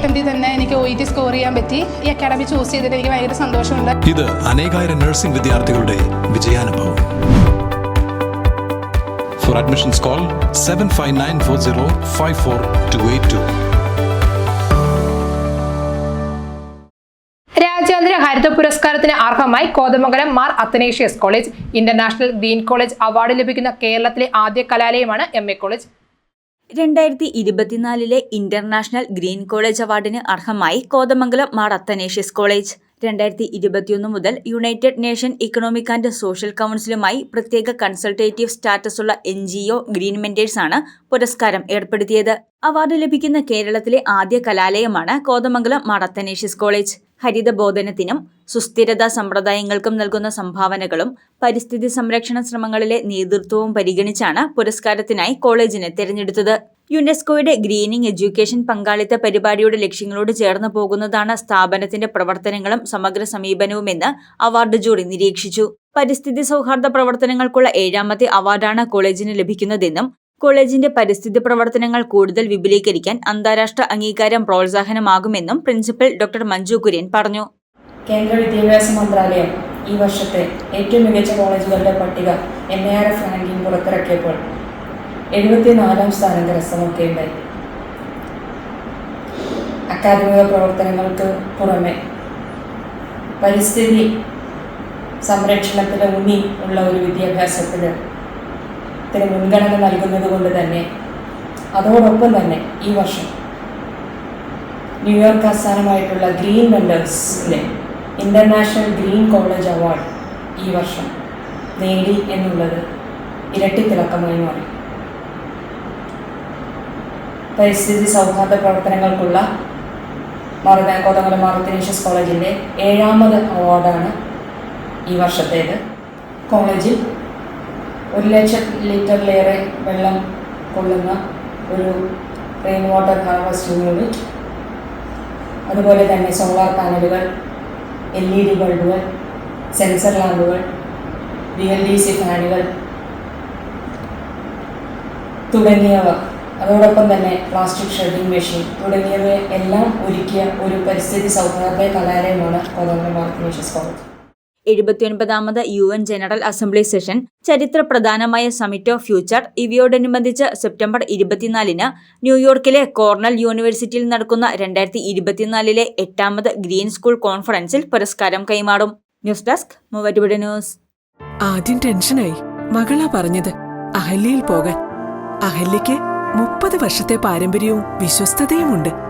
അറ്റംപ്റ്റിൽ തന്നെ എനിക്ക് O E T score ചെയ്യാൻ പറ്റി. ഈ അക്കാഡമി ചൂസ് ചെയ്തിട്ട് എനിക്ക് ഭയങ്കര സന്തോഷമുണ്ട്. ഇത് അനേകായിരം നഴ്സിംഗ് വിദ്യാർത്ഥികളുടെ വിജയാനുഭവം. For admissions call seven five nine four zero five four two eight two രാജ്യാന്തര ഹരിത പുരസ്കാരത്തിന് അർഹമായി Kothamangalam Mar Athanasius college. International green college award ലഭിക്കുന്ന കേരളത്തിലെ ആദ്യ കലാലയമാണ് എം എ കോളേജ്. രണ്ടായിരത്തി ഇരുപത്തിനാലിലെ ഇന്റർനാഷണൽ ഗ്രീൻ കോളേജ് അവാർഡിന് അർഹമായി കോതമംഗലം മാർ അത്തനേഷ്യസ് കോളേജ്. രണ്ടായിരത്തി ഇരുപത്തിയൊന്ന് മുതൽ united nation economic and social കൗൺസിലുമായി പ്രത്യേക കൺസൾട്ടേറ്റീവ് സ്റ്റാറ്റസ് ഉള്ള N G O green mentors ആണ് പുരസ്കാരം ഏർപ്പെടുത്തിയത്. അവാർഡ് ലഭിക്കുന്ന കേരളത്തിലെ ആദ്യ കലാലയമാണ് കോതമംഗലം മാർ അത്തനേഷ്യസ് കോളേജ്. ഹരിതബോധനത്തിനും സുസ്ഥിരതാ സമ്പ്രദായങ്ങൾക്കും നൽകുന്ന സംഭാവനകളും പരിസ്ഥിതി സംരക്ഷണ ശ്രമങ്ങളിലെ നേതൃത്വവും പരിഗണിച്ചാണ് പുരസ്കാരത്തിനായി കോളേജിനെ തെരഞ്ഞെടുത്തത്. യുനെസ്കോയുടെ ഗ്രീനിംഗ് എഡ്യൂക്കേഷൻ പങ്കാളിത്ത പരിപാടിയുടെ ലക്ഷ്യങ്ങളോട് ചേർന്നു പോകുന്നതാണ് സ്ഥാപനത്തിന്റെ പ്രവർത്തനങ്ങളും സമഗ്ര സമീപനവുമെന്ന് അവാർഡ് ജൂറി നിരീക്ഷിച്ചു. പരിസ്ഥിതി സൗഹാർദ്ദ പ്രവർത്തനങ്ങൾക്കുള്ള ഏഴാമത്തെ അവാർഡാണ് കോളേജിന് ലഭിക്കുന്നതെന്നും കോളേജിന്റെ പരിസ്ഥിതി പ്രവർത്തനങ്ങൾ കൂടുതൽ വിപുലീകരിക്കാൻ അന്താരാഷ്ട്ര അംഗീകാരം പ്രോത്സാഹനമാകുമെന്നും പ്രിൻസിപ്പൽ ഡോക്ടർ മഞ്ജു കുര്യൻ പറഞ്ഞു. കേന്ദ്ര വിദ്യാഭ്യാസ മന്ത്രാലയം ഈ വർഷത്തെ ഏറ്റവും മികച്ച കോളേജുകളുടെ പട്ടിക N A R F ranking പുറത്തിറക്കിയപ്പോൾ എഴുപത്തിനാലാം സ്ഥാനം കരസ്ഥമാക്കുകയുണ്ടായി അക്കാദമിക പ്രവർത്തനങ്ങൾക്ക് പുറമെ പരിസ്ഥിതി സംരക്ഷണത്തിന് ഊന്നി ഉള്ള ഒരു വിദ്യാഭ്യാസത്തിന് ത്തിന് മുൻഗണന നൽകുന്നത് കൊണ്ട് തന്നെ അതോടൊപ്പം തന്നെ ഈ വർഷം ന്യൂയോർക്ക് ആസ്ഥാനമായിട്ടുള്ള ഗ്രീൻ വെൻഡേഴ്സിന്റെ ഇന്റർനാഷണൽ ഗ്രീൻ കോളേജ് അവാർഡ് ഈ വർഷം നേടി എന്നുള്ളത് ഇരട്ടിത്തിളക്കമായി മാറി. പരിസ്ഥിതി സൗഹാർദ്ദ പ്രവർത്തനങ്ങൾക്കുള്ള മാറുത കോതമല മാറുത്തനീഷ്യസ് കോളേജിന്റെ ഏഴാമത് അവാർഡാണ് ഈ വർഷത്തേത്. കോളേജിൽ ഒരു ലക്ഷം ലിറ്ററിലേറെ വെള്ളം കൊള്ളുന്ന ഒരു റെയിൻ വാട്ടർ ഹാർവസ്റ്റിംഗ് യൂണിറ്റ് അതുപോലെ തന്നെ സോളാർ പാനലുകൾ എൽ ഇ ഡി ബൾബുകൾ സെൻസർ ലാമ്പുകൾ വി എൽ ഡി സി ഫാനുകൾ തുടങ്ങിയവ. അതോടൊപ്പം തന്നെ പ്ലാസ്റ്റിക് ഷെഡിംഗ് മെഷീൻ തുടങ്ങിയവയെല്ലാം ഒരുക്കിയ ഒരു പരിസ്ഥിതി സൗഹാർദ്ദ കലാലയമാണ് Kothamangalam Mar Athanasius college എഴുപത്തിയൊൻപതാമത് U N general assembly session ചരിത്ര പ്രധാനമായ സമിറ്റ് ഓഫ് ഫ്യൂച്ചർ ഇവയോടനുബന്ധിച്ച് സെപ്റ്റംബർ ഇരുപത്തിനാലിന് ന്യൂയോർക്കിലെ കോർണൽ യൂണിവേഴ്സിറ്റിയിൽ നടക്കുന്ന രണ്ടായിരത്തി ഇരുപത്തിനാലിലെ എട്ടാമത് ഗ്രീൻ സ്കൂൾ കോൺഫറൻസിൽ പുരസ്കാരം കൈമാറും. News desk news. ആദ്യം ടെൻഷനായി. മകളാ പറഞ്ഞത് അഹല്യയിൽ പോകാൻ. അഹല്യയ്ക്ക് മുപ്പത് വർഷത്തെ പാരമ്പര്യവും വിശ്വസ്തതയുമുണ്ട്.